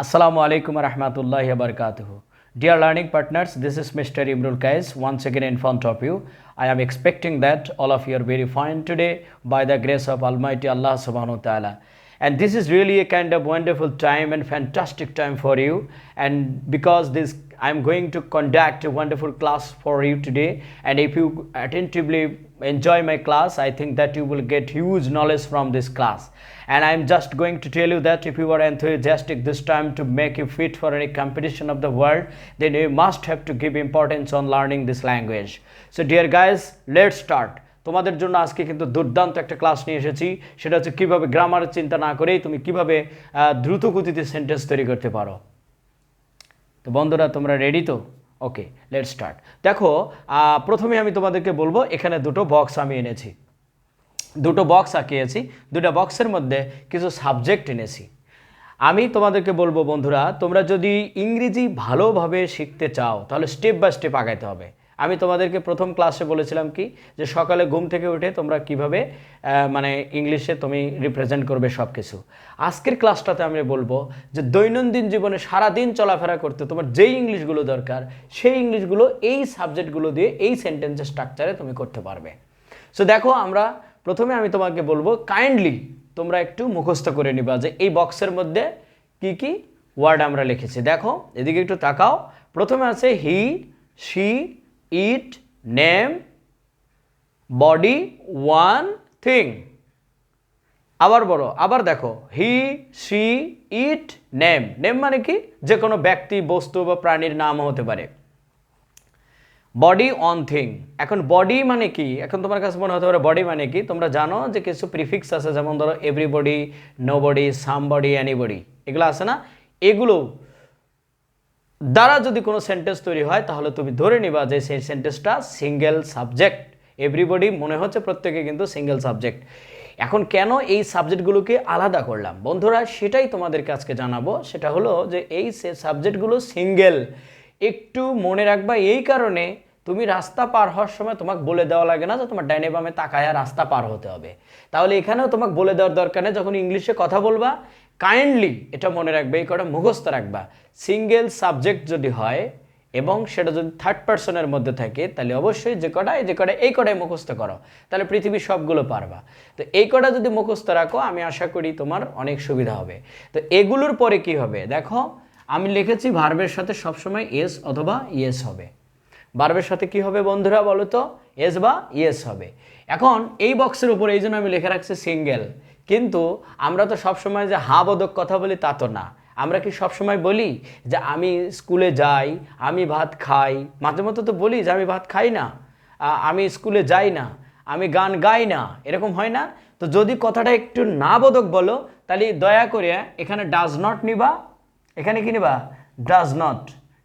Assalamu alaikum wa rahmatullahi wa barakatuhu. Dear learning partners, this is Mr. Imrul Kais once again in front of you. I am expecting that all of you are very fine today by the grace of Almighty Allah subhanahu wa ta'ala. And this is really a kind of wonderful time and fantastic time for you. And because this I'm going to conduct a wonderful class for you today. And if you attentively enjoy my class, I think that you will get huge knowledge from this class. And I'm just going to tell you that if you are enthusiastic this time to make you fit for any competition of the world, then you must have to give importance on learning this language. So, dear guys, let's start. তোমাদের জন্য আজকে কিন্তু দুর্দান্ত একটা class নিয়ে এসেছি। সেটা হচ্ছে কীভাবে গ্রামার চিন্তা না করেই তুমি কীভাবে দ্রুত গতিতে সেন্টেন্স তৈরি করতে পারো। তো বন্ধুরা, তোমরা রেডি তো? ওকে লেট স্টার্ট দেখো প্রথমে আমি তোমাদেরকে বলব, এখানে দুটো বক্স আমি এনেছি। দুটো বক্স আঁকিয়েছি। দুটো বক্সের মধ্যে কিছু সাবজেক্ট এনেছি। আমি তোমাদেরকে বলব বন্ধুরা, তোমরা যদি ইংরেজি ভালোভাবে শিখতে চাও, তাহলে স্টেপ বাই স্টেপ আগাইতে হবে। আমি তোমাদেরকে প্রথম ক্লাসে বলেছিলাম কি, যে সকালে ঘুম থেকে উঠে তোমরা কীভাবে মানে ইংলিশে তুমি রিপ্রেজেন্ট করবে সব কিছু আজকের ক্লাসটাতে আমি বলব যে দৈনন্দিন জীবনে সারাদিন চলাফেরা করতে তোমার যেই ইংলিশগুলো দরকার, সেই ইংলিশগুলো এই সাবজেক্টগুলো দিয়ে এই সেন্টেন্সের স্ট্রাকচারে তুমি করতে পারবে। সো দেখো আমরা প্রথমে আমি তোমাকে বলব কাইন্ডলি তোমরা একটু মুখস্থ করে নিবা যে এই বক্সের মধ্যে কি কি ওয়ার্ড আমরা লিখেছি। দেখো, এদিকে একটু তাকাও। প্রথমে আছে he she it name body one thing আবার বলো, আবার দেখো he she it name name মানে কি? যে কোনো ব্যক্তি, বস্তু বা প্রাণীর নাম হতে পারে। বডি অন থিং এখন বডি মানে কি? এখন তোমার কাছে মনে হতে পারে বডি মানে কি? তোমরা জানো যে কিছু প্রিফিক্স আছে, যেমন ধরো everybody nobody somebody anybody এগুলো আছে না? এগুলো দ্বারা যদি কোনো সেন্টেন্স তৈরি হয়, তাহলে তুমি ধরে নিবা যে সেই সেন্টেন্সটা সিঙ্গেল সাবজেক্ট এভরিবডি মনে হচ্ছে প্রত্যেকে কিন্তু সিঙ্গেল সাবজেক্ট এখন কেন এই সাবজেক্টগুলোকে আলাদা করলাম? বন্ধুরা, সেটাই তোমাদেরকে আজকে জানাব। সেটা হলো যে এই সাবজেক্টগুলো সিঙ্গেল একটু মনে রাখবা এই কারণে তুমি রাস্তা পার হওয়ার সময় তোমাকে বলে দেওয়া লাগে না যে তোমার ডাইনে বামে তাকায়া রাস্তা পার হতে হবে। তাহলে এখানেও তোমাকে বলে দেওয়ার দরকার নেই। যখন ইংলিশে কথা বলবা কাইন্ডলি এটা মনে রাখবে, এই কটা মুখস্থ রাখবা। সিঙ্গেল সাবজেক্ট যদি হয় এবং সেটা যদি থার্ড পার্সনের মধ্যে থাকে, তাহলে অবশ্যই যে কটা যে কটা এই কটাই মুখস্থ করো। তাহলে পৃথিবীর সবগুলো পারবা। তো এই কটা যদি মুখস্থ রাখো, আমি আশা করি তোমার অনেক সুবিধা হবে। তো এগুলোর পরে কি হবে? দেখো, আমি লিখেছি ভার্বের সাথে সবসময় এস অথবা ইয়েস হবে। ভার্বের সাথে কি হবে বন্ধুরা বলো তো? এস বা ইয়েস হবে। এখন এই বক্সের উপরে, এই জন্য আমি লিখে রাখছি সিঙ্গেল কিন্তু আমরা তো সবসময় যে হা বদক কথা বলি তা তো না। আমরা কি সবসময় বলি যে আমি স্কুলে যাই, আমি ভাত খাই? মাঝে মধ্যে তো বলি যে আমি ভাত খাই না আমি স্কুলে যাই না, আমি গান গাই না। এরকম হয় না? তো যদি কথাটা একটু না বোধক বলো, তাহলে দয়া করে এখানে ডাজ নট নিবা। এখানে কি নিবা? ডাজ নট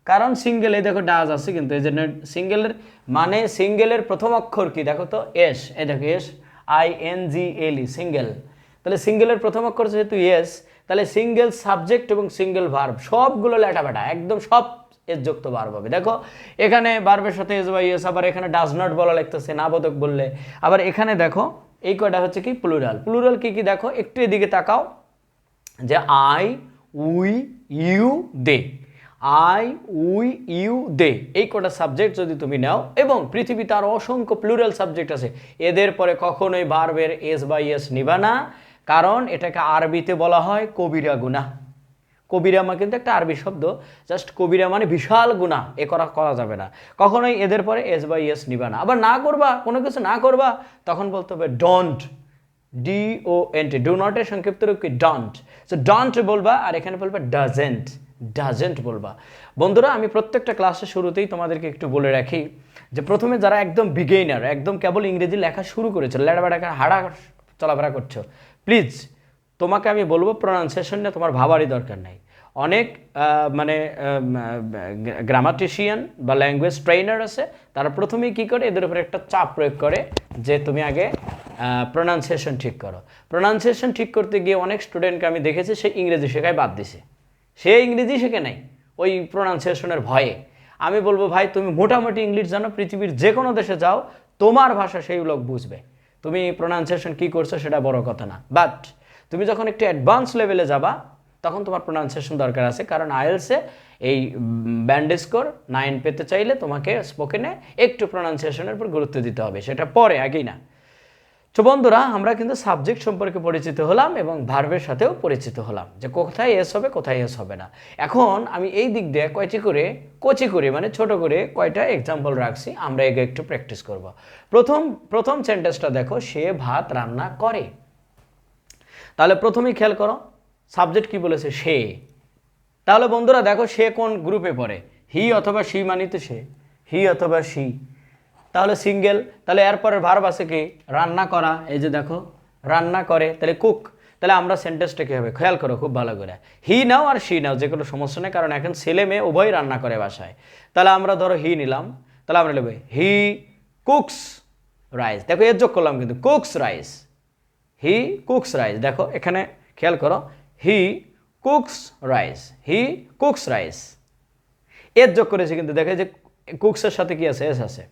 কারণ সিঙ্গেল এই দেখো ডাজ আছে কিন্তু, এই জন্য সিঙ্গেলের মানে সিঙ্গেলের প্রথম অক্ষর কি? দেখো তো, এস। এই দেখো, S I N G L E single তাহলে সিঙ্গেলের প্রথম অক্ষর যেহেতু এস তাহলে সিঙ্গেল সাবজেক্ট এবং সিঙ্গেল ভার্ব সবগুলো লেটাবেটা একদম সব এস যুক্ত ভার্ব হবে। দেখো, এখানে ভার্বের সাথে এস বা ইয়েস আবার এখানে ডাজ নট বলা লাগতেছে না বোধক বললে। আবার এখানে দেখো, এই কয়টা হচ্ছে কি? প্লুরাল প্লুরাল কি কি দেখো? একটু এদিকে তাকাও। যে I we you they I we you they এই কটা সাবজেক্ট যদি তুমি নাও, এবং পৃথিবীতে আরও অসংখ্য প্লুরাল সাবজেক্ট আছে, এদের পরে কখনোই বারবের এস বাই এস নিবা না। কারণ এটাকে আরবিতে বলা হয় কবিরা গুনা কবিরামা কিন্তু একটা আরবি শব্দ জাস্ট কবিরা মানে বিশাল গুণা এ করা করা যাবে না। কখনোই এদের পরে এস বাই এস নিবা না। আবার না করবা, কোনো কিছু না করবা, তখন বলতে হবে don't D O N T do নটের সংক্ষিপ্ত রূপ কি? ডন্ট সো ডন্ট বলবা আর এখানে বলবা ডাজেন্ট ডাজেন্ট বলবা। বন্ধুরা, আমি প্রত্যেকটা ক্লাসের শুরুতেই তোমাদেরকে একটু বলে রাখি যে প্রথমে যারা একদম বিগেইনার একদম কেবল ইংরেজি লেখা শুরু করেছ, লেড়াবেড়া হাড়া চলাফেরা করছ প্লিজ, তোমাকে আমি বলব প্রোনাউন্সিয়েশন নিয়ে তোমার ভাবারই দরকার নাই। অনেক মানে গ্রামাটিশিয়ান বা ল্যাঙ্গুয়েজ ট্রেনার আছে, তারা প্রথমেই কী করে, এদের উপরে একটা চাপ প্রয়োগ করে যে তুমি আগে প্রোনাউন্সিয়েশন ঠিক করো। প্রোনাউন্সিয়েশন ঠিক করতে গিয়ে অনেক স্টুডেন্টকে আমি দেখেছি, সে ইংরেজি শেখায় বাদ দিছে। সে ইংরেজি শেখে নাই, ওই প্রোনাউন্সিয়েশনের ভয়ে। আমি বলব, ভাই, তুমি মোটামুটি ইংলিশ জানো, পৃথিবীর যে কোনো দেশে যাও, তোমার ভাষা সেই লোক বুঝবে। তুমি প্রোনাউন্সিয়েশন কী করছ সেটা বড় কথা না। বাট তুমি যখন একটু অ্যাডভান্স লেভেলে যাবা, তখন তোমার প্রোনাউন্সিয়েশন দরকার আছে। কারণ আয়েলসে এই ব্যান্ড স্কোর নাইন পেতে চাইলে তোমাকে স্পোকেনে একটু প্রোনাউন্সিয়েশনের উপর গুরুত্ব দিতে হবে। সেটা পরে, আগেই না। তো বন্ধুরা, আমরা কিন্তু সাবজেক্ট সম্পর্কে পরিচিত হলাম এবং ভার্বের সাথেও পরিচিত হলাম যে কোথায় এস হবে, কোথায় এস হবে না। এখন আমি এই দিক দিয়ে কয়টি করে, কচি করে মানে ছোট করে কয়টা এক্সাম্পল রাখছি, আমরা এগে একটু প্র্যাকটিস করব। প্রথম প্রথম সেন্টেন্সটা দেখো, সে ভাত রান্না করে। তাহলে প্রথমেই খেয়াল করো সাবজেক্ট কি বলেছে? সে। তাহলে বন্ধুরা দেখো, সে কোন গ্রুপে পড়ে? হি অথবা সি মানিত সে। হি অথবা সি তাহলে সিঙ্গেল, তাহলে এরপরের ভার্ব আছে কি? রান্না করা। এই যে দেখো, রান্না করে, তাহলে কুক তাহলে আমরা সেন্টেন্সটা কী হবে? খেয়াল করো, খুব ভালো করে। হি নাও আর সি নাও যে কোনো সমস্যা নেই, কারণ এখন ছেলে মেয়ে উভয় রান্না করে বাসায়। তাহলে আমরা ধরো হি নিলাম, তাহলে আমরা নেব হি কুকস রাইস দেখো, এর যোগ করলাম কিন্তু cooks rice he cooks rice দেখো, এখানে খেয়াল করো he cooks rice he cooks rice এর যোগ করেছে কিন্তু, দেখে যে কুকসের সাথে কি আছে? এস আছে।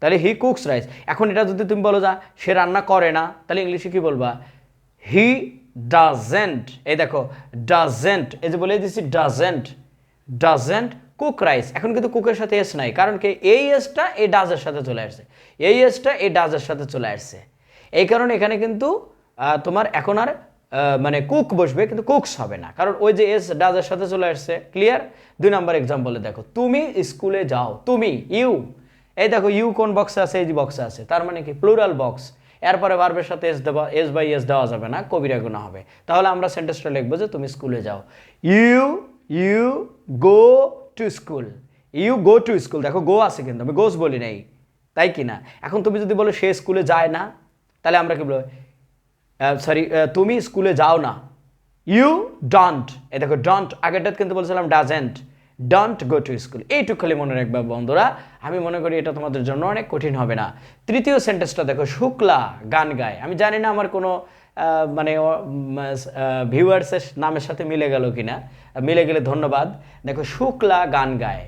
তাহলে হি কুকস রাইস এখন এটা যদি তুমি বলো যা, সে রান্না করে না, তাহলে ইংলিশে কি বলবা? হি ডাজেন্ট এই দেখো ডাজেন্ট এই যে বলে দিচ্ছি ডাজেন্ট ডাজেন্ট কুক রাইস এখন কিন্তু কুকের সাথে এস নাই, কারণ কি? এই এসটা এই ডাজের সাথে চলে আসছে। এই এসটা এই ডাজের সাথে চলে আসছে। এই কারণে এখানে কিন্তু তোমার এখন আর মানে কুক বসবে, কিন্তু কুকস হবে না। কারণ ওই যে এস ডাজের সাথে চলে আসছে ক্লিয়ার দুই নাম্বার এক্সাম্পলে দেখো, তুমি স্কুলে যাও, তুমি ইউ এই দেখো ইউ কোন বক্সে আছে, এই বক্সে আছে। তার মানে কি? প্লুরাল বক্স এরপরে বার্বের সাথে এস দেওয়া এস বাই এস দেওয়া যাবে না, কবিরা গুণা হবে। তাহলে আমরা সেন্টেন্সটা লিখব যে তুমি স্কুলে যাও। You you go to school you go to school দেখো গো আছে কিন্তু, আমি গোস বলি নাই। তাই কি না? এখন তুমি যদি বলো সে স্কুলে যায় না, তাহলে আমরা কি বলব? সরি তুমি স্কুলে যাও না। ইউ ডন্ট এ দেখো ডন্ট আগেরটা কিন্তু বলছিলাম doesn't don't go to school এইটুকু খালি মনে রাখবে, বন্ধুরা। আমি মনে করি এটা তোমাদের জন্য অনেক কঠিন হবে না। তৃতীয় সেন্টেন্সটা দেখো, শুক্লা গান গায়। আমি জানি না আমার কোনো মানে ভিউয়ার্সের নামের সাথে মিলে গেল কিনা। মিলে গেলে ধন্যবাদ। দেখো, শুক্লা গান গায়।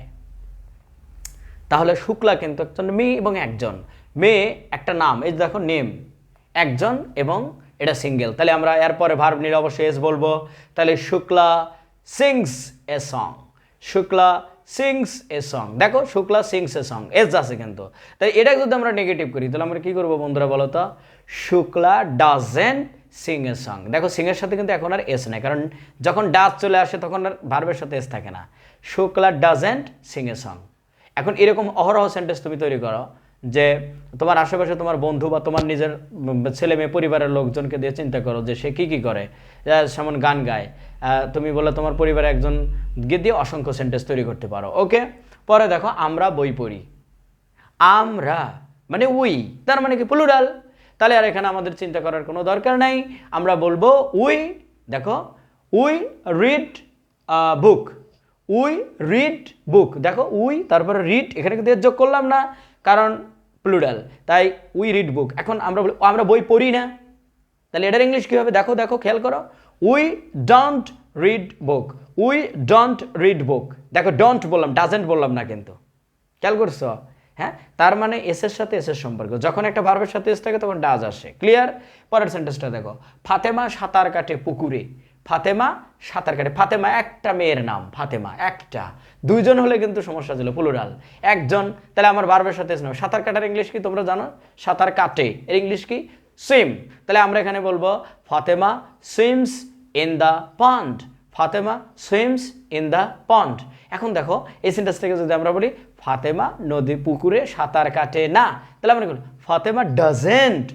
তাহলে শুক্লা কিন্তু একজন মেয়ে এবং একজন। মেয়ে একটা নাম, এই দেখো নেম একজন এবং এটা সিঙ্গেল তাহলে আমরা এরপরে ভার্ব নিলে অবশ্যই এস বলব। তাহলে Shukla sings a song Shukla sings a song. দেখো, Shukla sings a song, S আছে কিন্তু। তাই এটা যদি আমরা নেগেটিভ করি, তাহলে আমরা কী করব বন্ধুরা বলো তো? Shukla doesn't sing a song দেখো সিংয়ের সাথে কিন্তু এখন আর এস নেই, কারণ যখন ডাজ চলে আসে, তখন আর ভার্বের সাথে এস থাকে না। Shukla doesn't sing a song এখন এরকম অহরহ সেন্টেন্স তুমি তৈরি করো যে তোমার আশেপাশে তোমার বন্ধু বা তোমার নিজের ছেলে মেয়ে পরিবারের লোকজনকে দিয়ে চিন্তা করো যে সে কি কি করে। যেমন গান গায়। তুমি বলে তোমার পরিবারে একজন গিয়ে দিয়ে অসংখ্য সেন্টেন্স তৈরি করতে পারো। ওকে? পরে দেখো, আমরা বই পড়ি। আমরা মানে উই, তার মানে কি প্লুরাল তাহলে আর এখানে আমাদের চিন্তা করার কোনো দরকার নাই। আমরা বলব উই, দেখো, we read book we read book দেখো, উই, তারপরে রিড এখানে কিন্তু যোগ করলাম না। কারণ প্লুরাল তাই উই রিড বুক এখন আমরা বলি আমরা বই পড়ি না। তাহলে এটার ইংলিশ কী হবে? দেখো দেখো, খেয়াল করো। We don't read book we don't read book দেখো ডোন্ট বললাম ডাজেন্ট বললাম না কিন্তু। খেয়াল করছ? হ্যাঁ? তার মানে এসের সাথে এসের সম্পর্ক। যখন একটা ভার্বের সাথে এস থাকে, তখন ডাজ আসে। ক্লিয়ার পরের সেন্টেন্সটা দেখো। ফাতেমা সাঁতার কাটে পুকুরে। ফাতেমা, সাঁতার কাটে। ফাতেমা একটা মেয়ের নাম, ফাতেমা, একটা। দুইজন হলে কিন্তু সমস্যা ছিল প্লুরাল একজন, তাহলে আমার বারবার সাথে নাম সাঁতার কাটার ইংলিশ কি তোমরা জানো? সাঁতার কাটে। এর ইংলিশ কি? সুইম তাহলে আমরা এখানে বলব, Fatema swims in the pond Fatema swims in the pond এখন দেখো, এই সেন্টেন্স থেকে যদি আমরা বলি, ফাতেমা নদী পুকুরে সাঁতার কাটে না, তাহলে আমরা কি বলব? ফাতেমা ডাজেন্ট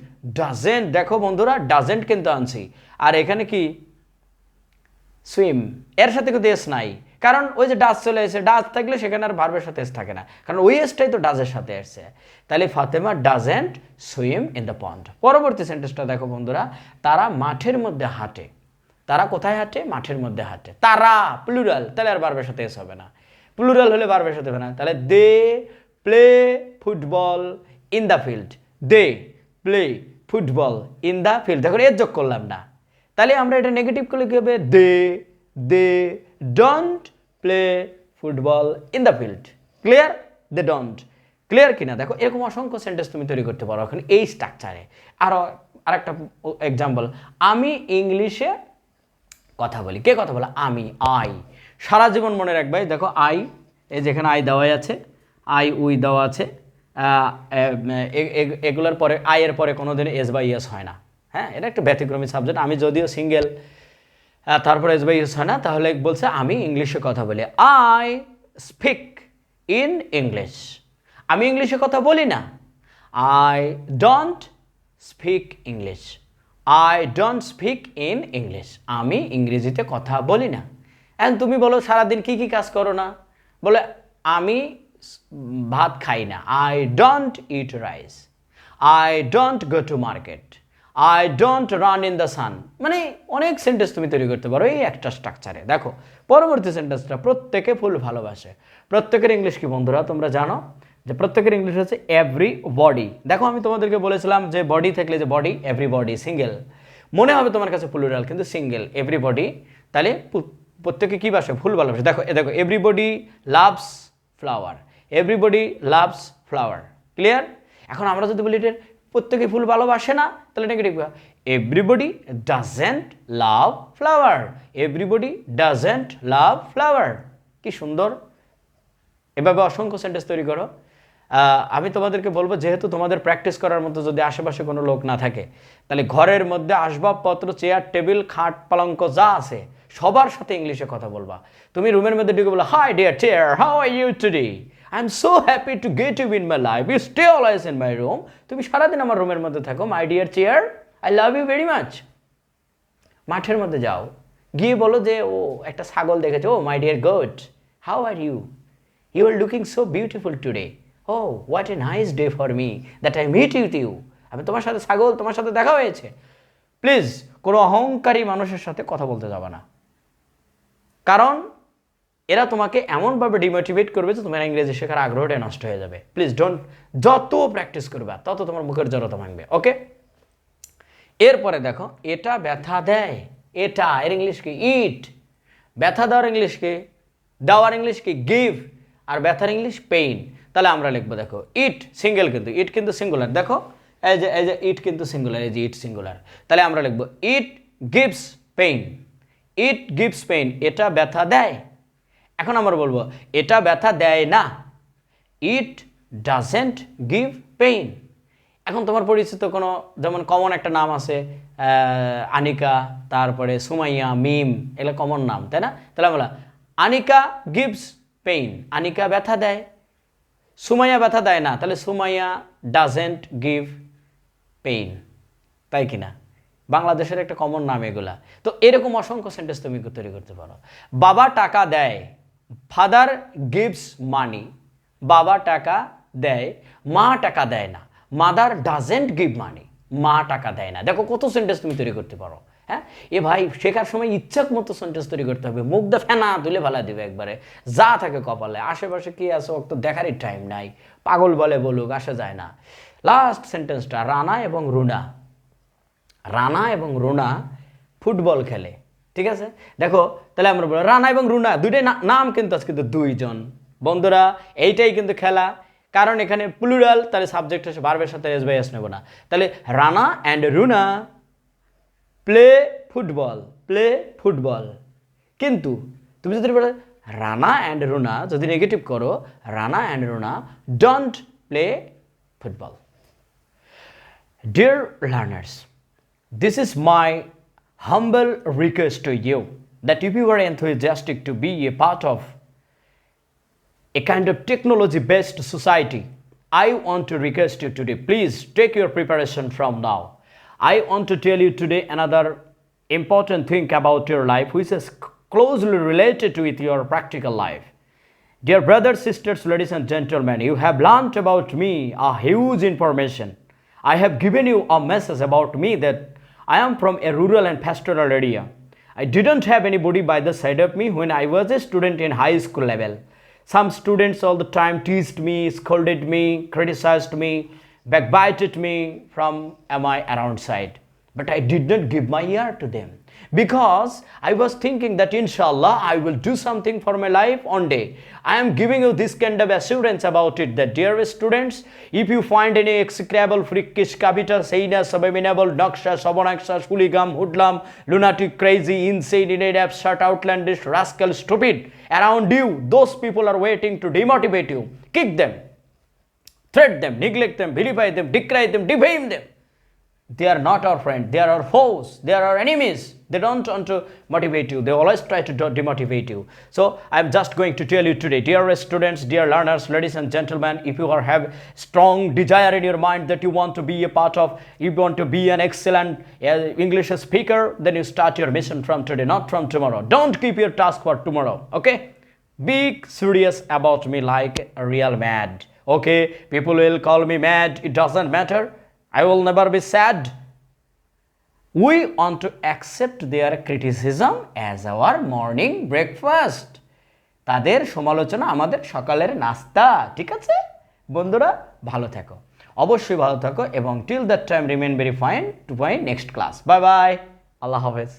ডাজেন্ট দেখো বন্ধুরা ডাজেন্ট কিন্তু আনছি। আর এখানে কি? সুইম এর সাথে কিন্তু এস নাই। কারণ ওই যে ডাস চলে এসে ডাস থাকলে সেখানে আর ভার্বের সাথে এস থাকে না। কারণ ওই এসটাই তো ডাজের সাথে এসছে তাহলে Fatema doesn't swim in the pond পরবর্তী সেন্টেন্সটা দেখো বন্ধুরা, তারা মাঠের মধ্যে হাঁটে। তারা কোথায় হাঁটে? মাঠের মধ্যে হাঁটে। তারা প্লুরাল তাহলে আর বারবের সাথে এস হবে না। প্লুরাল হলে বারবের সাথে হবে না। তাহলে they play football in the field. They play football in the field. দেখো এর যোগ করলাম না। তাহলে আমরা এটা নেগেটিভ করলে কী হবে? They they don't play football in the field clear they don't clear কিনা? দেখো, এরকম অসংখ্য সেন্টেন্স তুমি তৈরি করতে পারো এখন এই স্ট্রাকচারে আরও আরেকটা এক্সাম্পল আমি ইংলিশে কথা বলি। কে কথা বলে? আমি আই সারা জীবন মনে রাখবে, দেখো আই এই যেখানে আই দেওয়াই আছে আই উই দেওয়া আছে এগুলোর পরে আয়ের পরে কোনো দিন এস বাই এস হয় না। হ্যাঁ এটা একটা ব্যতিক্রমী সাবজেক্ট আমি যদিও সিঙ্গেল তারপরে এস বাই হয় না, তাহলে বলছে আমি ইংলিশে কথা বলি। আই স্পিক ইন ইংলিশ আমি ইংলিশে কথা বলি না। I don't speak English I don't speak in English আমি ইংরেজিতে কথা বলি না। অ্যান্ড তুমি বলো, সারাদিন কি কি কাজ করো না? বলে, আমি ভাত খাই না। I don't eat rice I don't go to market I don't run in the sun মানে অনেক সেন্টেন্স তুমি তৈরি করতে পারো এই একটা স্ট্রাকচারে দেখো, পরবর্তী সেন্টেন্সটা প্রত্যেকে ফুল ভালোবাসে। প্রত্যেকের ইংলিশ কি বন্ধুরা, তোমরা জানো? যে প্রত্যেকের ইংলিশ হচ্ছে এভরি বডি দেখো, আমি তোমাদেরকে বলেছিলাম যে বডি থাকলে যে বডি এভরি বডি সিঙ্গেল মনে হবে তোমার কাছে প্লুরাল কিন্তু সিঙ্গেল এভরি বডি তাহলে প্রত্যেকে কী বাসে ফুল ভালোবাসে। দেখো দেখো everybody loves flower everybody loves flower clear এখন আমরা যদি বলি এটার প্রত্যেকে ফুল ভালোবাসে না, তাহলে negative everybody doesn't love flower everybody doesn't love flower কি সুন্দর। এভাবে অসংখ্য সেন্টেন্স তৈরি করো। আমি তোমাদেরকে বলব, যেহেতু তোমাদের প্র্যাকটিস করার মতো যদি আশেপাশে কোনো লোক না থাকে, তাহলে ঘরের মধ্যে আসবাবপত্র চেয়ার টেবিল খাট, পালঙ্ক যা আছে, সবার সাথে ইংলিশে কথা বলবা। তুমি রুমের মধ্যে ঢুকে বলো hi dear chair how are you today I am so happy to get you in my life you stay always in my room তুমি সারাদিন আমার রুমের মধ্যে থাকো my dear chair I love you very much মাঠের মধ্যে যাও। গিয়ে বলো যে, ও, একটা ছাগল দেখেছ? ও my dear good how are you you are looking so beautiful today oh what a nice day for me that I meet with you আমি তোমার সাথে ছাগল, তোমার সাথে দেখা হয়েছে। প্লিজ কোনো অহংকারী মানুষের সাথে কথা বলতে যাবে না। কারণ এরা তোমাকে এমনভাবে ডিমোটিভেট করবে যে তোমার ইংরেজি শেখার আগ্রহটা নষ্ট হয়ে যাবে। প্লিজ ডোন্ট যত প্র্যাকটিস করবে তত তোমার মুখের জড়তা ভাঙবে ওকে এরপরে দেখো, এটা ব্যথা দেয়, এটা এর ইংলিশ কি? ইট ব্যথা দেওয়ার ইংলিশ কি? দেওয়ার ইংলিশ কি? গিভ আর ব্যথার ইংলিশ পেইন তাহলে আমরা লিখব, দেখো ইট সিঙ্গেল কিন্তু ইট কিন্তু সিঙ্গুলার দেখো এজ যে, এই যে ইট কিন্তু সিঙ্গুলার এজ ইট সিঙ্গুলার তাহলে আমরা লিখব it gives pain it gives pain এটা ব্যথা দেয় এখন আমরা বলব, এটা ব্যথা দেয় না। ইট ডাজেন্ট গিভ পেইন এখন তোমার পরিচিত কোনো, যেমন কমন একটা নাম আছে আনিকা, তারপরে সুমাইয়া, মিম, এগুলো কমন নাম, তাই না? তাহলে বলা আনিকা গিভস পেইন আনিকা ব্যথা দেয়। সুমাইয়া ব্যথা দেয় না, তাহলে সুমাইয়া ডাজেন্ট গিভ পেইন তাই কি না? বাংলাদেশের একটা কমন নাম এগুলা। তো এরকম অসংখ্য সেন্টেন্স তুমি তৈরি করতে পারো। বাবা টাকা দেয় ফাদার গিভস মানি বাবা টাকা দেয়, মা টাকা দেয় না। মাদার ডাজেন্ট গিভ মানি মা টাকা দেয় না। দেখো কত সেন্টেন্স তুমি তৈরি করতে পারো হ্যাঁ? এ ভাই, শেখার সময় ইচ্ছাক মতো সেন্টেন্স তৈরি করতে হবে। মুখ দা ফেনা তুলে ফেলা দিবে একবারে। যা থাকে কপালে। আশেপাশে কি আছে? ওর তো দেখারই টাইম নাই। পাগল বলে বলুক, আসা যায় না। লাস্ট সেন্টেন্সটা রানা এবং রুনা। রানা এবং রুনা ফুটবল খেলে। ঠিক আছে? দেখো, তাহলে আমরা বলব রানা এবং রুনা, দুইটাই নাম কিন্তু আছে কিন্তু দুইজন। বন্ধুরা, এইটাই কিন্তু খেলা। কারণ এখানে প্লুরাল তাহলে সাবজেক্ট হচ্ছে বারবের সাথে এস বাই এস নেব না। তাহলে Rana and Runa play football play football কিন্তু, তুমি যদি বলো, রানা অ্যান্ড রুনা যদি নেগেটিভ করো, Rana and Runa don't play football dear learners this is my humble request to you that if you are enthusiastic to be a part of a kind of technology based society, I want to request you today please take your preparation from now. I want to tell you today another important thing about your life which is closely related with your practical life. Dear brothers, sisters, ladies, and gentlemen, you have learnt about me a huge information. I have given you a message about me that I am from a rural and pastoral area. I didn't have anybody by the side of me when I was a student in high school level. Some students all the time teased me, scolded me, criticized me, backbited me from my around side. But I did not give my ear to them. Because I was thinking that inshallah I will do something for my life one day. I am giving you this kind of assurance about it that dear students, if you find any execrable, freakish, capital, heinous, abominable, noxious, obnoxious, hooligan, hoodlum, lunatic, crazy, insane, inept, absurd, outlandish, rascal, stupid around you, those people are waiting to demotivate you. Kick them, threat them, neglect them, vilify them, decry them, defame them. They are not our friend. They are our foes. They are our enemies. They don't want to motivate you. They always try to demotivate you. So I'm just going to tell you today, dear students, dear learners, ladies and gentlemen, if you are have strong desire in your mind that you want to be a part of, you want to be an excellent uh, English speaker, then you start your mission from today, not from tomorrow. Don't keep your task for tomorrow. Okay? Be serious about me like a real mad. Okay? People will call me mad. It doesn't matter. I will never be sad. We want to accept their criticism as our morning breakfast. তাদের সমালোচনা আমাদের সকালের নাস্তা, ঠিক আছে? বন্ধুরা, ভালো থাকো। অবশ্যই ভালো থাকো এবং till that time remain very fine to fine next class bye bye আল্লাহ হাফেজ।